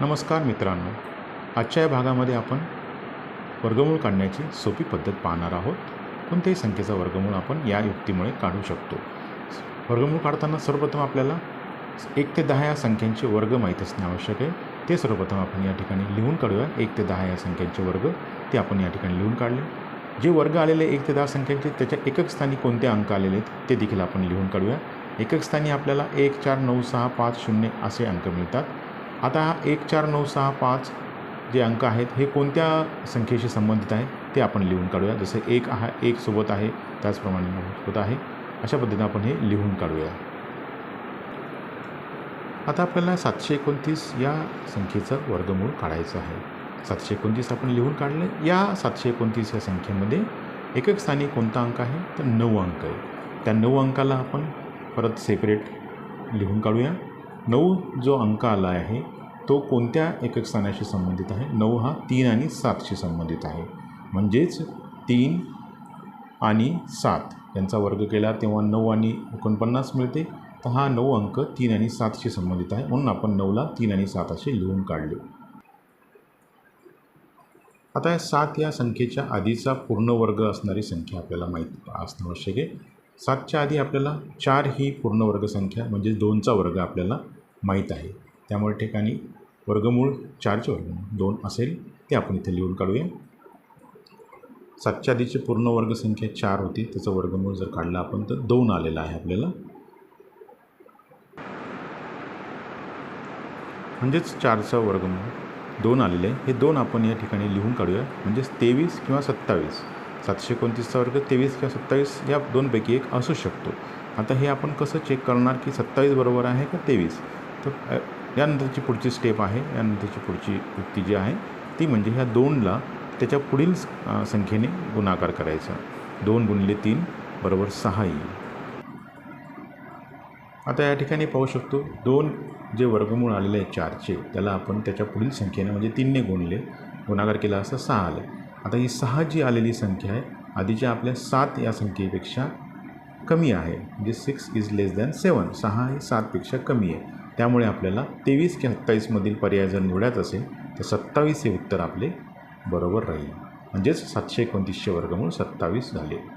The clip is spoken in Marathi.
नमस्कार मित्रांनो. आजच्या या भागामध्ये आपण वर्गमूळ काढण्याची सोपी पद्धत पाहणार आहोत. कोणत्याही संख्येचा वर्गमूळ आपण या युक्तीमुळे काढू शकतो. वर्गमूळ काढताना सर्वप्रथम आपल्याला एक ते दहा या संख्यांचे वर्ग माहीत असणे आवश्यक आहे. ते सर्वप्रथम आपण या ठिकाणी लिहून काढूया. एक ते दहा या संख्यांचे वर्ग ते आपण या ठिकाणी लिहून काढले. जे वर्ग आलेले एक ते दहा संख्यांचे त्याच्या एकक स्थानी कोणते अंक आलेले आहेत ते देखील आपण लिहून काढूया. एकक स्थानी आपल्याला एक चार नऊ सहा पाच शून्य असे अंक मिळतात. आता हा एक चार नऊ सहा पाच जे अंक आहेत हे कोणत्या संख्येशी संबंधित आहे ते आपण लिहून काढूया. जसं एक हा एक सोबत आहे त्याचप्रमाणे होत आहे. अशा पद्धतीने आपण हे लिहून काढूया. आता आपल्याला सातशे एकोणतीस या संख्येचं वर्गमूळ काढायचं आहे. सातशे एकोणतीस आपण लिहून काढले या सातशे एकोणतीस या संख्येमध्ये एकक स्थानी कोणता अंक आहे? तर नऊ अंक आहे. त्या नऊ अंकाला आपण परत सेपरेट लिहून काढूया. नऊ जो अंक आला आहे तो कोणत्या एकक स्थानाशी संबंधित आहे? नऊ हा तीन आणि सातशी संबंधित आहे. म्हणजेच तीन आणि सात यांचा वर्ग केला तेव्हा नऊ आणि एकोणपन्नास मिळते. तर हा नऊ अंक तीन आणि सातशी संबंधित आहे. म्हणून आपण नऊला तीन आणि सात असे लिहून काढले. आता या सात या संख्येच्या आधीचा पूर्ण वर्ग असणारी संख्या आपल्याला माहीत असणं आवश्यक आहे. सातच्या आधी आपल्याला चार ही पूर्ण वर्ग संख्या म्हणजे दोनचा वर्ग आपल्याला माहीत आहे. त्यामुळे ठिकाणी वर्गमूळ चारचे वर्गमूळ दोन असेल ते आपण इथे लिहून काढूया. सातच्या आधीची पूर्ण वर्गसंख्या चार होती त्याचं वर्गमूळ जर काढलं आपण तर दोन आलेलं आहे आपल्याला. म्हणजेच चारचा वर्गमूळ दोन आलेले आहे. हे दोन आपण या ठिकाणी लिहून काढूया. म्हणजेच तेवीस किंवा सत्तावीस. सातशे एकोणतीसचा वर्ग तेवीस किंवा सत्तावीस या दोनपैकी एक असू शकतो. आता हे आपण कसं चेक करणार की सत्तावीस बरोबर आहे का तेवीस? तर यानंतरची पुढची स्टेप आहे यानंतरची पुढची युक्ती जी आहे ती म्हणजे ह्या दोनला त्याच्या पुढील संख्येने गुणाकार करायचा. दोन गुणिले तीन बरोबर सहा येईल आता या ठिकाणी पाहू शकतो दोन जे वर्गमूळ आलेले आहे चारचे त्याला आपण त्याच्या पुढील संख्येने म्हणजे तीनने गुणले गुणाकार केला असं सहा आलं. आता ही सहा जी आलेली संख्या आहे आधीच्या आपल्या सात या संख्येपेक्षा कमी आहे. म्हणजे six is less than seven सहा ही सातपेक्षा कमी आहे. त्यामुळे आपल्याला तेवीस किंवा सत्तावीसमधील पर्याय जर निवडायचा असेल तर सत्तावीस हे उत्तर आपले बरोबर राहील. म्हणजेच सातशे एकोणतीसशे वर्गमूळ सत्तावीस झाले.